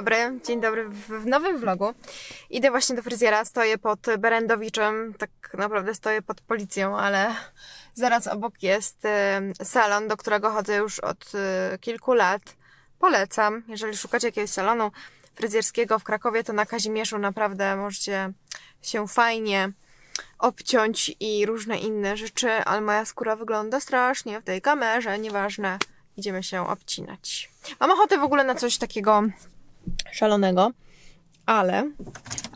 dobry, dzień dobry w, nowym vlogu. Idę właśnie do fryzjera, stoję pod Berendowiczem, tak naprawdę stoję pod policją, ale zaraz obok jest salon, do którego chodzę już od e, kilku lat. Polecam, jeżeli szukacie jakiegoś salonu fryzjerskiego w Krakowie, to na Kazimierzu naprawdę możecie się fajnie obciąć i różne inne rzeczy, ale moja skóra wygląda strasznie w tej kamerze, nieważne. Idziemy się obcinać. Mam ochotę w ogóle na coś takiego szalonego, ale.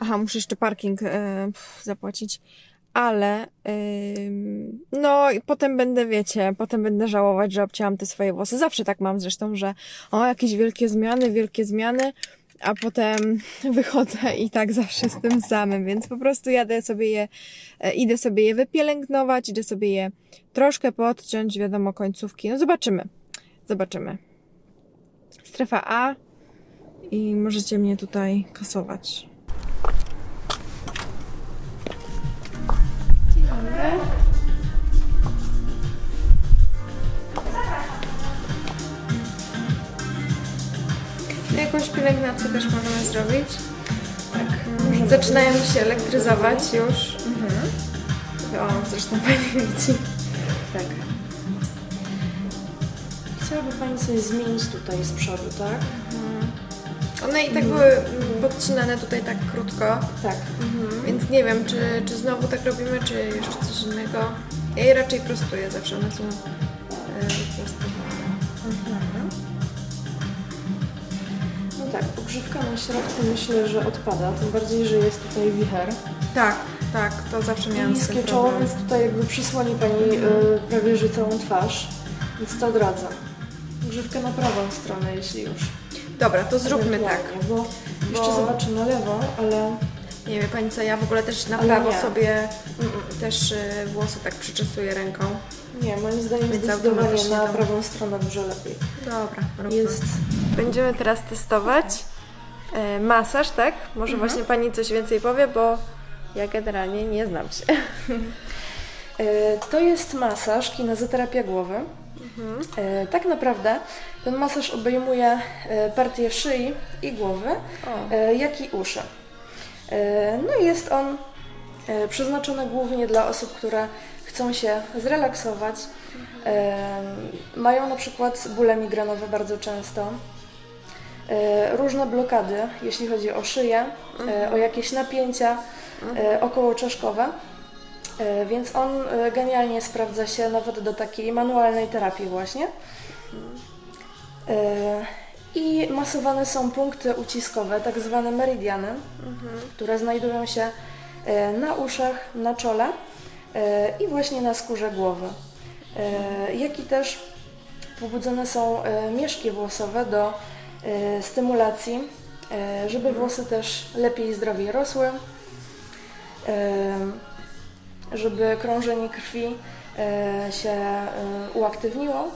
Aha, muszę jeszcze parking e, zapłacić. Ale ym, no i potem będę, wiecie, potem będę żałować, że obcięłam te swoje włosy. Zawsze tak mam zresztą, że o, jakieś wielkie zmiany, wielkie zmiany, a potem wychodzę i tak zawsze z tym samym, więc po prostu jadę sobie je, e, idę sobie je wypielęgnować, idę sobie je troszkę podciąć, wiadomo, końcówki. No zobaczymy, zobaczymy. Strefa A i możecie mnie tutaj kasować. Dzień dobry. Jakąś pielęgnację też możemy zrobić. Tak. Zaczynają się elektryzować już. O, zresztą pani widzi. Tak. Chciałaby Pani coś zmienić tutaj z przodu, tak? One i tak były podcinane tutaj tak krótko, Tak. więc nie wiem, czy, czy znowu tak robimy, czy jeszcze coś innego. Ja je raczej prostuję zawsze, one są e, prostowane. No tak, pogrzewka na środku myślę, że odpada, tym bardziej, że jest tutaj wicher. Tak, tak, to zawsze miałam z Niskie czoło, problem. więc tutaj jakby przysłoni Pani y, prawie że całą twarz, więc to odradzam. Pogrzewkę na prawą stronę, jeśli już. Dobra, to zróbmy tak. Bo, jeszcze zobaczę na lewą, ale Nie wie pani co, ja w ogóle też na Ale prawo nie. sobie mm, mm, też e, włosy tak przyczesuję ręką. nie, moim zdaniem Więc zdecydowanie automatycznie na to- prawą stronę dużo lepiej. Dobra, róbmy. Jest Będziemy teraz testować e, masaż, tak? Może właśnie Pani coś więcej powie, bo ja generalnie nie znam się. E, To jest masaż, kinezoterapia głowy. E, Tak naprawdę ten masaż obejmuje e, partię szyi i głowy, O. e, jak i uszy. No i jest on przeznaczony głównie dla osób, które chcą się zrelaksować. E, Mają na przykład bóle migrenowe bardzo często. Różne blokady, jeśli chodzi o szyję, e, o jakieś napięcia e, okołoczaszkowe. E, Więc on e, genialnie sprawdza się nawet do takiej manualnej terapii właśnie. E, I masowane są punkty uciskowe, tak zwane meridiany, które znajdują się na uszach, na czole i właśnie na skórze głowy. Jak i też pobudzone są mieszki włosowe do stymulacji, żeby włosy też lepiej i zdrowiej rosły. Żeby krążenie krwi e, się e, uaktywniło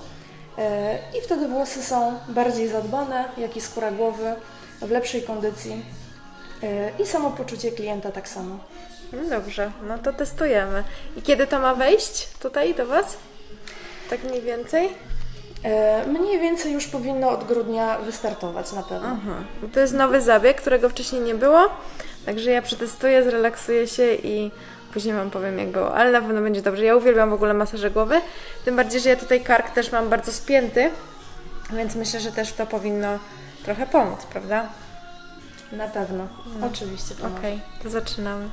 e, i wtedy włosy są bardziej zadbane, jak i skóra głowy w lepszej kondycji i samopoczucie klienta tak samo. No dobrze, no to testujemy. I kiedy to ma wejść tutaj do Was? Tak mniej więcej? Mniej więcej już powinno od grudnia wystartować na pewno. Aha. To jest nowy zabieg, którego wcześniej nie było, także ja przetestuję, zrelaksuję się i później Wam powiem jak było, ale na pewno będzie dobrze. Ja uwielbiam w ogóle masaże głowy, tym bardziej, że ja tutaj kark też mam bardzo spięty, więc myślę, że też to powinno trochę pomóc, prawda? Na pewno, oczywiście. pomoże. Okej, to zaczynamy.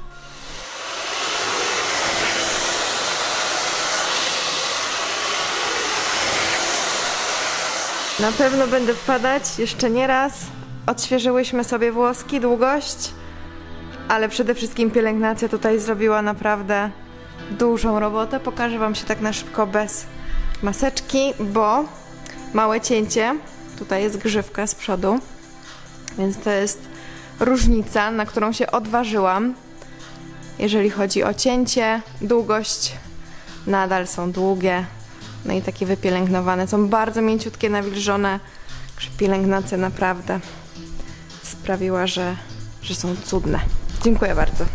Na pewno będę wpadać jeszcze nie raz. Odświeżyłyśmy sobie włoski, długość, ale przede wszystkim pielęgnacja tutaj zrobiła naprawdę dużą robotę. Pokażę Wam się tak na szybko bez maseczki, bo małe cięcie. Tutaj jest grzywka z przodu, więc to jest różnica, na którą się odważyłam. Jeżeli chodzi o cięcie, długość nadal są długie, no i takie wypielęgnowane. Są bardzo mięciutkie, nawilżone, pielęgnacja naprawdę sprawiła, że, że są cudne. Dziękuję bardzo.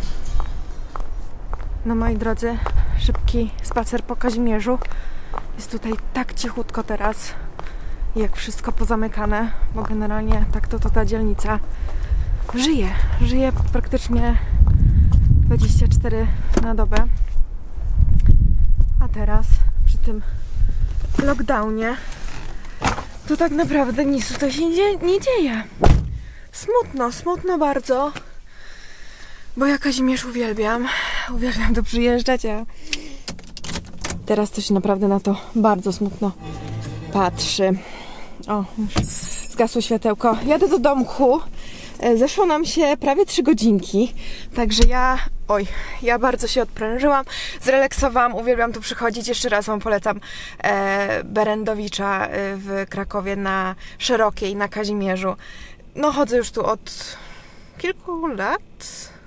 No moi drodzy, szybki spacer po Kazimierzu. Jest tutaj tak cichutko teraz. jak wszystko pozamykane, bo generalnie tak to, to ta dzielnica żyje. Żyje praktycznie 24 na dobę. A teraz przy tym lockdownie to tak naprawdę nic tutaj się nie, nie dzieje. Smutno, smutno bardzo. Bo ja Kazimierz uwielbiam. Uwielbiam tu przyjeżdżać, a teraz się naprawdę na to bardzo smutno patrzy. O, już zgasło światełko. Jadę do domku. E, Zeszło nam się prawie 3 godzinki, także ja, oj, ja bardzo się odprężyłam, zrelaksowałam, uwielbiam tu przychodzić. Jeszcze raz Wam polecam e, Berendowicza e, w Krakowie na Szerokiej, na Kazimierzu. No chodzę już tu od kilku lat.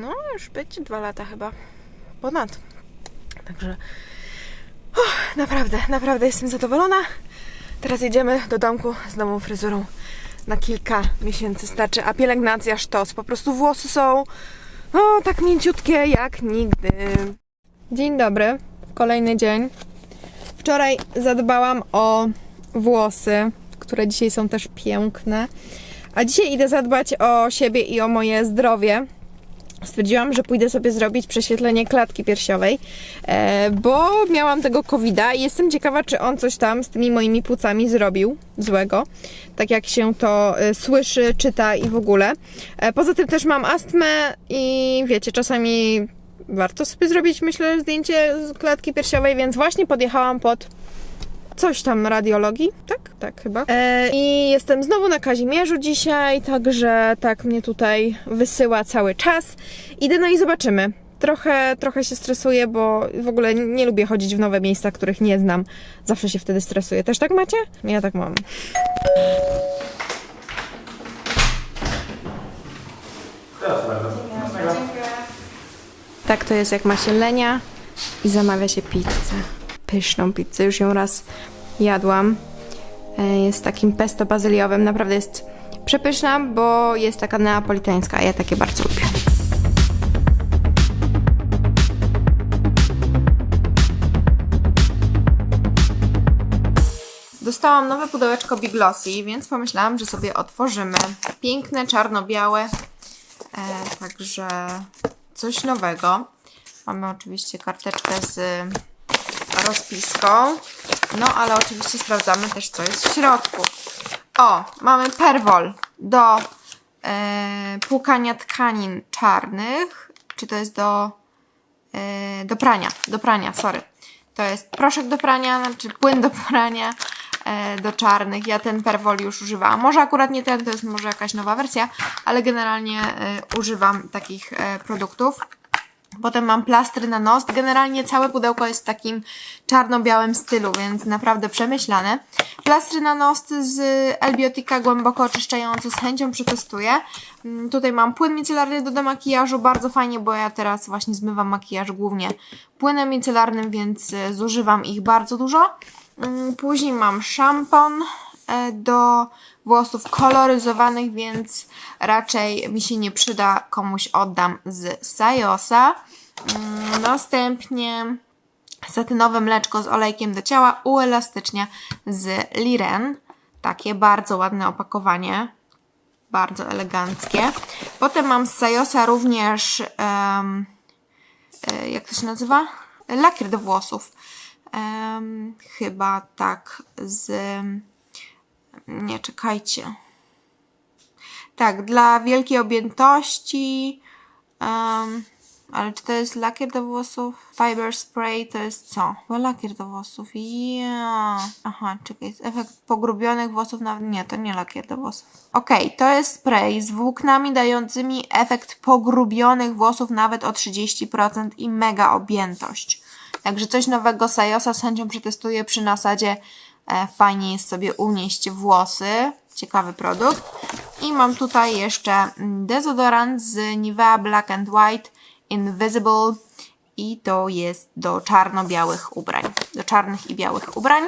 No, już być dwa lata chyba. Ponad. Także uff, naprawdę, naprawdę jestem zadowolona. Teraz jedziemy do domku z nową fryzurą. Na kilka miesięcy starczy, a pielęgnacja sztos. Po prostu włosy są no, tak mięciutkie jak nigdy. Dzień dobry, kolejny dzień. Wczoraj zadbałam o włosy, które dzisiaj są też piękne. A dzisiaj idę zadbać o siebie i o moje zdrowie. Stwierdziłam, że pójdę sobie zrobić prześwietlenie klatki piersiowej, e, bo miałam tego covida i jestem ciekawa, czy on coś tam z tymi moimi płucami zrobił złego, tak jak się to e, słyszy, czyta i w ogóle. E, poza tym też mam astmę i wiecie, czasami warto sobie zrobić, myślę, zdjęcie z klatki piersiowej, więc właśnie podjechałam pod coś tam radiologii, tak? Tak chyba. E, I jestem znowu na Kazimierzu dzisiaj, także tak mnie tutaj wysyła cały czas. Idę no i zobaczymy. Trochę, trochę się stresuję, bo w ogóle nie, lubię chodzić w nowe miejsca, których nie znam. Zawsze się wtedy stresuję. Też tak macie? Ja tak mam. Tak to jest, jak ma się lenia i zamawia się pizzę. Pyszną pizzę, już ją raz jadłam. E, Jest takim pesto bazyliowym, naprawdę jest przepyszna, bo jest taka neapolitańska, a ja takie bardzo lubię. Dostałam nowe pudełeczko Big Glossy, więc pomyślałam, że sobie otworzymy. Piękne, czarno-białe, e, także coś nowego. Mamy oczywiście karteczkę z rozpiską. No, ale oczywiście sprawdzamy też, co jest w środku. O, mamy perwol do e, płukania tkanin czarnych. Czy to jest do, e, do prania? Do prania, sorry. To jest proszek do prania, znaczy płyn do prania e, do czarnych. Ja ten perwol już używałam. Może akurat nie ten, to jest może jakaś nowa wersja, ale generalnie e, używam takich e, produktów. Potem mam plastry na nos. Generalnie całe pudełko jest w takim czarno-białym stylu, więc naprawdę przemyślane. Plastry na nos z Elbiotika głęboko oczyszczające z chęcią przetestuję. Mm, Tutaj mam płyn micelarny do demakijażu, bardzo fajnie, bo ja teraz właśnie zmywam makijaż głównie płynem micelarnym, więc e, zużywam ich bardzo dużo. Mm, Później mam szampon do włosów koloryzowanych, więc raczej mi się nie przyda, komuś oddam z Sajosa. Mm, Następnie satynowe mleczko z olejkiem do ciała uelastycznia z Liren. Takie bardzo ładne opakowanie, bardzo eleganckie. Potem mam z Sajosa również, e, jak to się nazywa? Lakier do włosów. Em, chyba tak z nie, czekajcie. Tak, dla wielkiej objętości. Um, ale czy to jest lakier do włosów? Fiber spray to jest co? Chyba lakier do włosów. Ja. Aha, czekaj, jest efekt pogrubionych włosów. Nawet nie, to nie lakier do włosów. Okej, to jest spray z włóknami dającymi efekt pogrubionych włosów nawet o 30% i mega objętość. Także coś nowego Sajosa z chęcią przetestuję przy nasadzie. E, fajnie jest sobie unieść włosy. Ciekawy produkt. I mam tutaj jeszcze mm, dezodorant z Nivea Black and White Invisible i to jest do czarno-białych ubrań. Do czarnych i białych ubrań.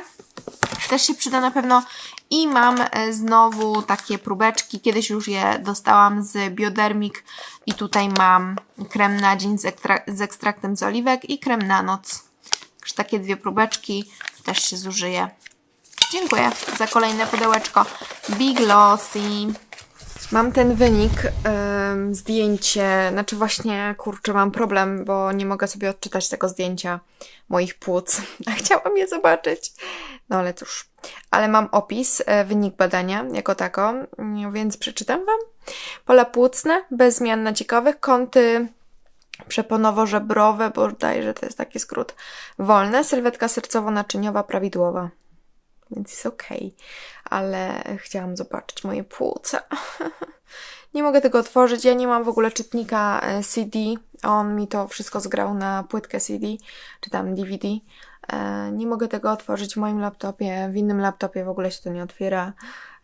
Też się przyda na pewno. I mam e, znowu takie próbeczki. Kiedyś już je dostałam z Biodermic. I tutaj mam krem na dzień z, z ekstraktem z oliwek i krem na noc. Także takie dwie próbeczki też się zużyje Dziękuję za kolejne pudełeczko. Big Lossy. Mam ten wynik, ym, zdjęcie, znaczy właśnie, kurczę, mam problem, bo nie mogę sobie odczytać tego zdjęcia moich płuc, a chciałam je zobaczyć. No ale cóż, ale mam opis, e, wynik badania jako tako, mm, więc przeczytam Wam. Pola płucne, bez zmian naciekowych, kąty przeponowo-żebrowe, bodajże to jest taki skrót, wolne, sylwetka sercowo-naczyniowa prawidłowa. Więc jest okej, ale chciałam zobaczyć moje płuca. nie mogę tego otworzyć, ja nie mam w ogóle czytnika e, CD, on mi to wszystko zgrał na płytkę CD, czy tam DVD. E, Nie mogę tego otworzyć w moim laptopie, w innym laptopie w ogóle się to nie otwiera,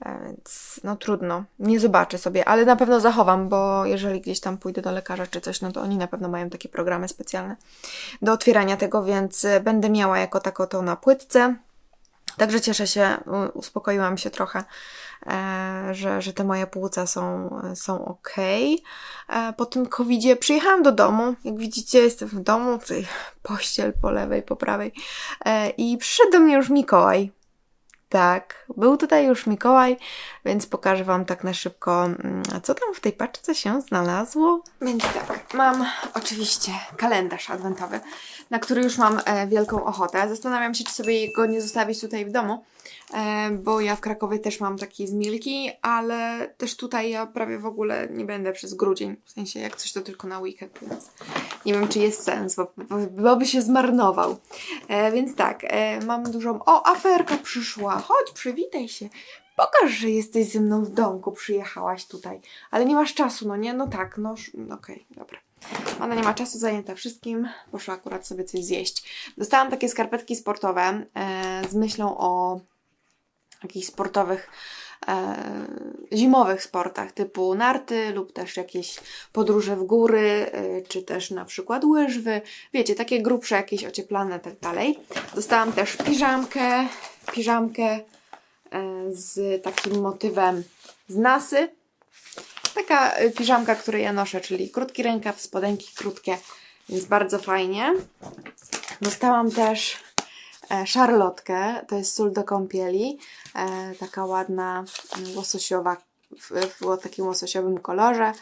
e, więc no trudno. Nie zobaczę sobie, ale na pewno zachowam, bo jeżeli gdzieś tam pójdę do lekarza czy coś, no to oni na pewno mają takie programy specjalne do otwierania tego, więc będę miała jako tako to na płytce. Także cieszę się, uspokoiłam się trochę, e, że, że te moje płuca są, są ok. E, po tym covidzie przyjechałam do domu. Jak widzicie, jestem w domu, tutaj pościel po lewej, po prawej. E, I przyszedł do mnie już Mikołaj. Tak, był tutaj już Mikołaj, więc pokażę Wam tak na szybko, mm, co tam w tej paczce się znalazło. Więc tak, mam oczywiście kalendarz adwentowy, na który już mam e, wielką ochotę. Zastanawiam się, czy sobie go nie zostawić tutaj w domu, e, bo ja w Krakowie też mam taki z Milki, ale też tutaj ja prawie w ogóle nie będę przez grudzień. W sensie, jak coś to tylko na weekend, więc nie wiem, czy jest sens, bo, bo, by się zmarnował. E, więc tak, e, mam dużą. O, aferka przyszła. Chodź, przywitaj się. Pokaż, że jesteś ze mną w domku, przyjechałaś tutaj. Ale nie masz czasu, no nie? No tak, no no okej, dobra. Ona nie ma czasu, zajęta wszystkim. Poszła akurat sobie coś zjeść. Dostałam takie skarpetki sportowe e, z myślą o jakichś sportowych, zimowych sportach typu narty lub też jakieś podróże w góry, e, czy też na przykład łyżwy. Wiecie, takie grubsze, jakieś ocieplane, tak dalej. Dostałam też piżamkę, piżamkę e, z takim motywem z nasy. Taka e, piżamka, której ja noszę, czyli krótki rękaw, spodenki krótkie, więc bardzo fajnie. Dostałam też e, szarlotkę, to jest sól do kąpieli, e, taka ładna, mm, łososiowa, w, w takim łososiowym kolorze.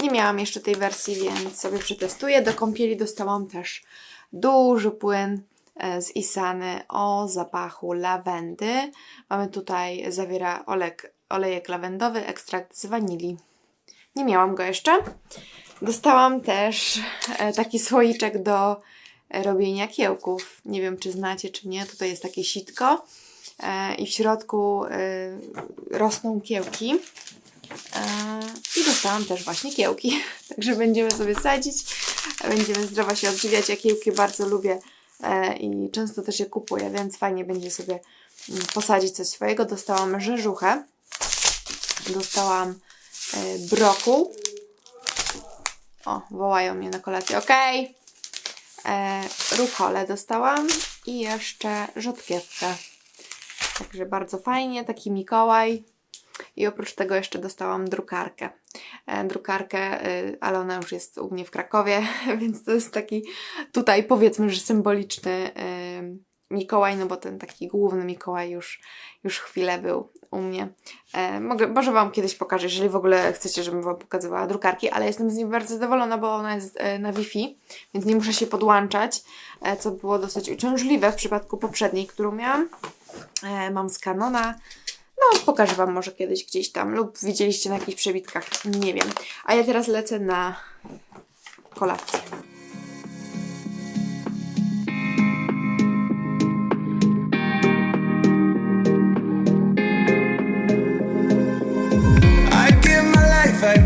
Nie miałam jeszcze tej wersji, więc sobie przetestuję. Do kąpieli dostałam też duży płyn e, z Isany o zapachu lawendy. Mamy tutaj, zawiera olek, olejek lawendowy, ekstrakt z wanilii. Nie miałam go jeszcze. Dostałam też e, taki słoiczek do e, robienia kiełków. Nie wiem, czy znacie, czy nie. Tutaj jest takie sitko e, i w środku e, rosną kiełki. E, I dostałam też właśnie kiełki. Także będziemy sobie sadzić. Będziemy zdrowo się odżywiać. Ja kiełki bardzo lubię i często też je kupuję, więc fajnie będzie sobie mm, posadzić coś swojego. Dostałam rzeżuchę. Dostałam brokuł. O, wołają mnie na kolację. Okej. E, Rukolę dostałam i jeszcze rzodkiewkę. Także bardzo fajnie, taki Mikołaj. I oprócz tego jeszcze dostałam drukarkę. E, drukarkę, e, ale ona już jest u mnie w Krakowie, więc to jest taki tutaj powiedzmy, że symboliczny e, Mikołaj, no bo ten taki główny Mikołaj już, już chwilę był u mnie. E, mogę, może Wam kiedyś pokażę, jeżeli w ogóle chcecie, żebym Wam pokazywała drukarki, ale jestem z niej bardzo zadowolona, bo ona jest e, na Wi-Fi, więc nie muszę się podłączać, e, co było dosyć uciążliwe w przypadku poprzedniej, którą miałam. E, mam z Canona. No, pokażę Wam może kiedyś gdzieś tam, lub widzieliście na jakichś przebitkach, nie wiem. A ja teraz lecę na kolację.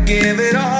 give it all.